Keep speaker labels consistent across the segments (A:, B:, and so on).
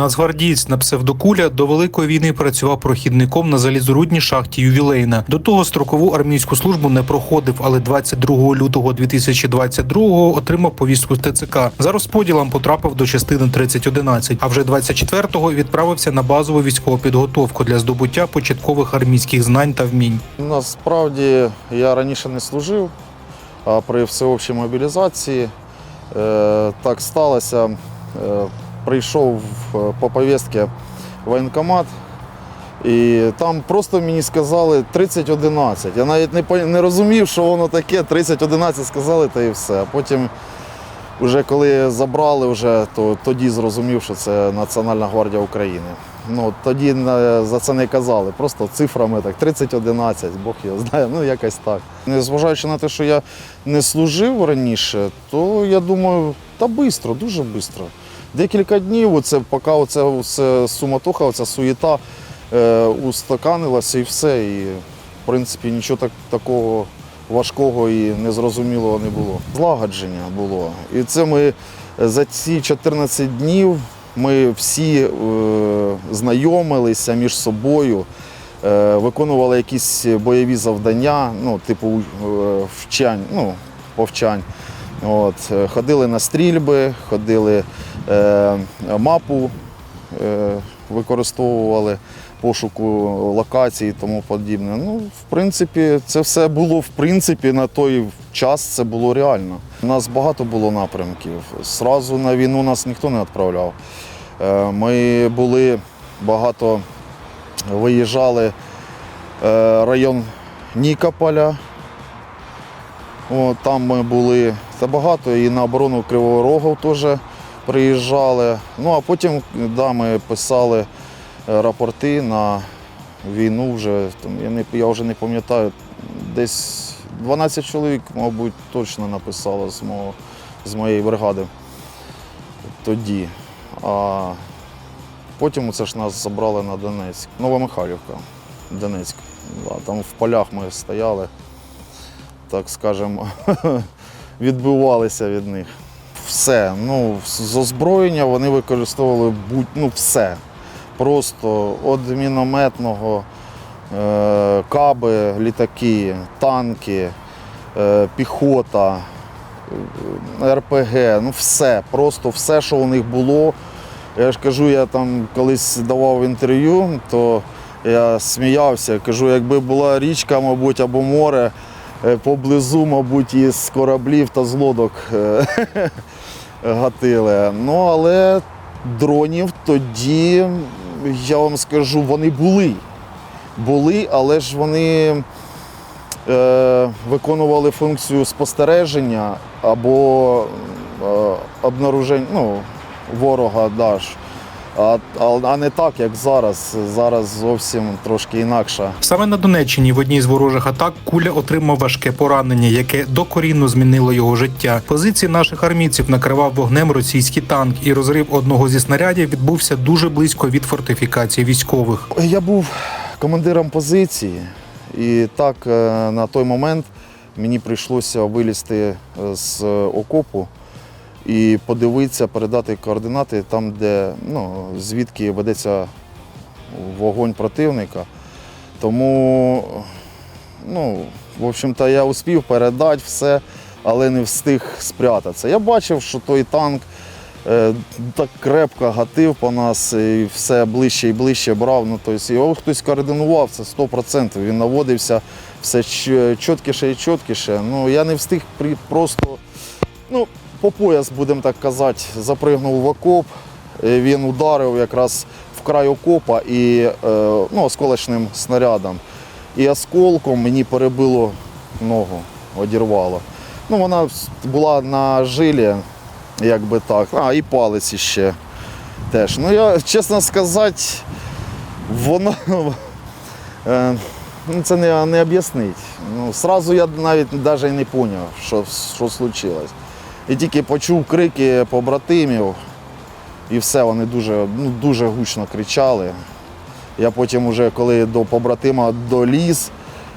A: Нацгвардієць на псевдокуля до великої війни працював прохідником на залізорудній шахті ювілейна. До того строкову армійську службу не проходив, але 22 лютого 2022-го отримав повістку з ТЦК. За розподілом потрапив до частини 3011, а вже 24-го відправився на базову військову підготовку для здобуття початкових армійських знань та вмінь.
B: Насправді я раніше не служив, а при всеобщій мобілізації е, так сталося. Е, прийшов е, по повістці воєнкомат, і там просто мені сказали 3011. Я навіть не, не розумів, що воно таке. 3011 сказали, та і все. А потім, вже коли забрали, вже, то тоді зрозумів, що це Національна гвардія України. Ну, тоді е, за це не казали, просто цифрами так, 30-11, Бог його знає, ну якось так. Незважаючи на те, що я не служив раніше, то я думаю, та швидко, дуже швидко. Декілька днів, оце, поки оце, оце суматоха, оця суєта е, устаканилася і все. І, в принципі, нічого так, такого важкого і незрозумілого не було. Злагодження було. І це ми за ці 14 днів ми всі е, знайомилися між собою, е, виконували якісь бойові завдання, ну, типу е, вчань, ну, повчань. От, е, ходили на стрільби, ходили е, мапу, е, використовували пошуку локацій і тому подібне. Ну, в принципі, це все було в принципі на той час це було реально. У нас багато було напрямків. Сразу на війну нас ніхто не відправляв. Е, Ми були багато виїжджали е, район Нікополя. О, там ми були та багато і на оборону Кривого Рогу теж приїжджали. Ну а потім да, ми писали е, рапорти на війну вже. Там, я, не, я вже не пам'ятаю, десь 12 чоловік, мабуть, точно написало з, мого, з моєї бригади тоді. А потім це ж нас забрали на Донецьк. Новомихайлівка, Донецьк. Да, там в полях ми стояли, так скажемо, відбивалися від них. Все. Ну, з озброєння вони використовували будь, ну, все. Просто від мінометного, е, каби, літаки, танки, е, піхота, е, РПГ, ну все, просто все, що у них було. Я ж кажу, я там колись давав інтерв'ю, то я сміявся, кажу, якби була річка, мабуть, або море е, поблизу, мабуть, із кораблів та з лодок е, гатили. Ну, але дронів тоді, я вам скажу, вони були. Були, але ж вони е, виконували функцію спостереження або е, обнаруження ну, ворога даш. А, а, не так, як зараз. Зараз зовсім трошки інакше.
A: Саме на Донеччині в одній з ворожих атак куля отримав важке поранення, яке докорінно змінило його життя. Позиції наших армійців накривав вогнем російський танк, і розрив одного зі снарядів відбувся дуже близько від фортифікації військових.
B: Я був командиром позиції, і так е, на той момент мені прийшлося вилізти е, з окопу і подивитися, передати координати там, де ну, звідки ведеться вогонь противника. Тому, ну, в общем-то, я успів передати все, але не встиг спрятатися. Я бачив, що той танк е, так крепко гатив по нас і все ближче і ближче брав. Ну, тобто його хтось координував, це 100%. Він наводився все чіткіше і чіткіше. Ну, я не встиг при- просто ну, по пояс, будемо так казати, запригнув в окоп. Е, Він ударив якраз в край окопа і е, ну, осколочним снарядом. І осколком мені перебило ногу, одірвало. Ну, вона була на жилі, як би так. А, і палець іще теж. Ну, я, чесно сказати, воно. е, Ну, це не, не об'яснить. Ну, сразу я навіть навіть не зрозумів, що, що случилось. І тільки почув крики побратимів, і все, вони дуже, ну, дуже гучно кричали. Я потім, уже, коли до побратима доліз,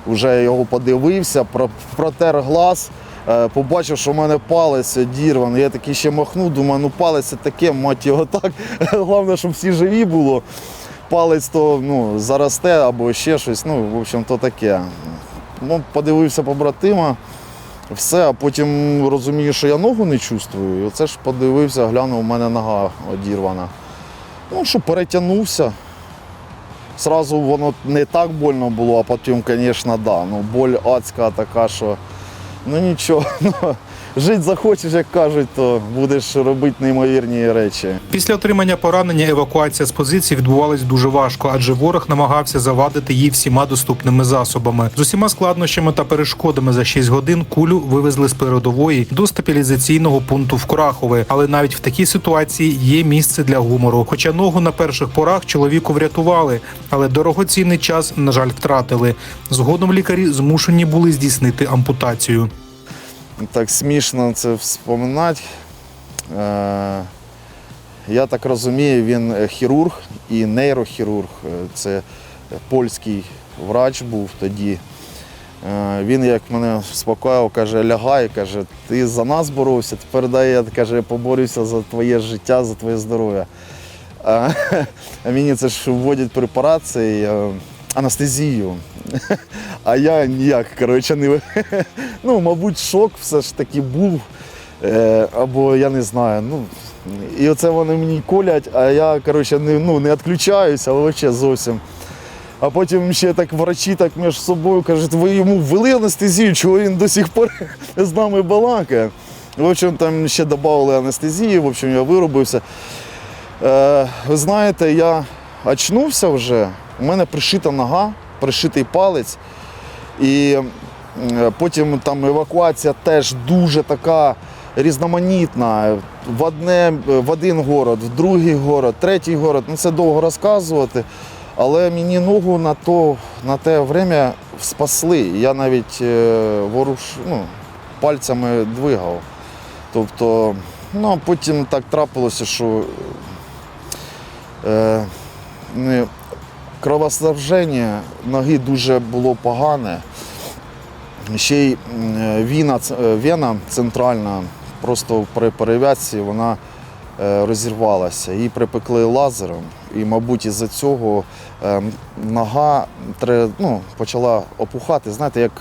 B: вже його подивився, протер глаз, Е, Побачив, що в мене палець одірваний. Я такий ще махнув, думаю, ну палець таке, мать його так. Головне, щоб всі живі було. Палець то ну, заросте або ще щось. Ну, в общем, то таке. Ну, подивився побратима, все, а потім розумію, що я ногу не чувствую. І оце ж подивився, глянув, у мене нога одірвана. Ну, що перетягнувся. Сразу воно не так больно було, а потім, звісно, да. Ну, боль адська така, що ну нічого. Жити захочеш, як кажуть, то будеш робити неймовірні речі.
A: Після отримання поранення евакуація з позиції відбувалась дуже важко, адже ворог намагався завадити її всіма доступними засобами. З усіма складнощами та перешкодами за 6 годин кулю вивезли з передової до стабілізаційного пункту в Курахове. Але навіть в такій ситуації є місце для гумору. Хоча ногу на перших порах чоловіку врятували, але дорогоцінний час, на жаль, втратили. Згодом лікарі змушені були здійснити ампутацію.
B: Так смішно це вспоминати. Е, я так розумію, він хірург і нейрохірург. Е, Це польський врач був тоді. Е, Він як мене спокоїв, каже, лягай, каже, ти за нас боровся, тепер дай я каже, поборюся за твоє життя, за твоє здоров'я. А а мені це ж вводять е, анестезію. А я ніяк, коротше, не ну, мабуть, шок все ж таки був. Е, або я не знаю. Ну, і оце вони мені колять, а я коротше, не, ну, не відключаюся, але взагалі зовсім. А потім ще так врачі так між собою кажуть, ви йому ввели анестезію, чого він до сих пор з нами балакає. В общем, там ще додали анестезії, в общем, я виробився. Е, ви знаєте, я очнувся вже, у мене пришита нога, пришитий палець. І е, потім там евакуація теж дуже така різноманітна. В, одне, в один город, в другий город, третій город. Ну це довго розказувати. Але мені ногу на, то, на те время спасли. Я навіть е, воруш, ну, пальцями двигав. Тобто, ну потім так трапилося, що е, не, кровоснабження ноги дуже було погане. Ще й е, віна, е, вена центральна, просто при перев'язці вона е, розірвалася. Її припекли лазером, і, мабуть, із-за цього нога ну, почала опухати. Знаєте, як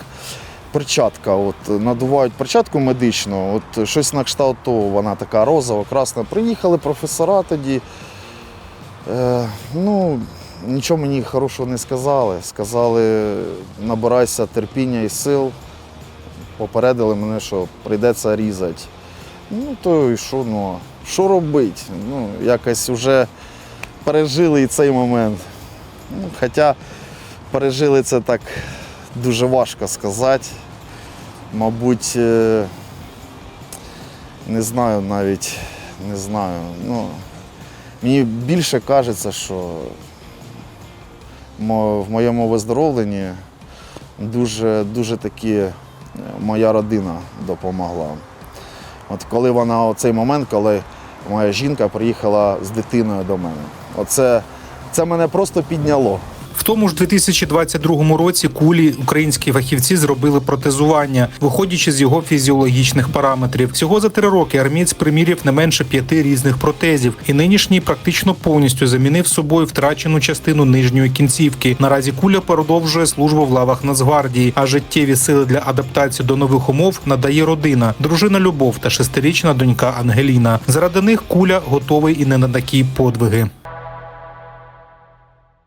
B: перчатка. От, надувають перчатку медичну, от щось на кшталт того, вона така розова, красна. Приїхали професора тоді. Е, ну, нічого мені хорошого не сказали. Сказали, набирайся терпіння і сил. Попередили мене, що прийдеться різати. Ну, то і що, ну, що робити? Ну, якось вже пережили і цей момент. Ну, хоча пережили це так дуже важко сказати. Мабуть, е, не знаю навіть, не знаю. Ну, Мені більше кажеться, що в моєму виздоровленні дуже, дуже таки е, моя родина допомогла. От коли вона у цей момент, коли моя жінка приїхала з дитиною до мене, оце це мене просто підняло.
A: В тому ж 2022 році кулі українські фахівці зробили протезування, виходячи з його фізіологічних параметрів. Всього за три роки армієць приміряв не менше п'яти різних протезів, і нинішній практично повністю замінив собою втрачену частину нижньої кінцівки. Наразі куля продовжує службу в лавах Нацгвардії, а життєві сили для адаптації до нових умов надає родина, дружина Любов та шестирічна донька Ангеліна. Заради них куля готовий і не на такі подвиги.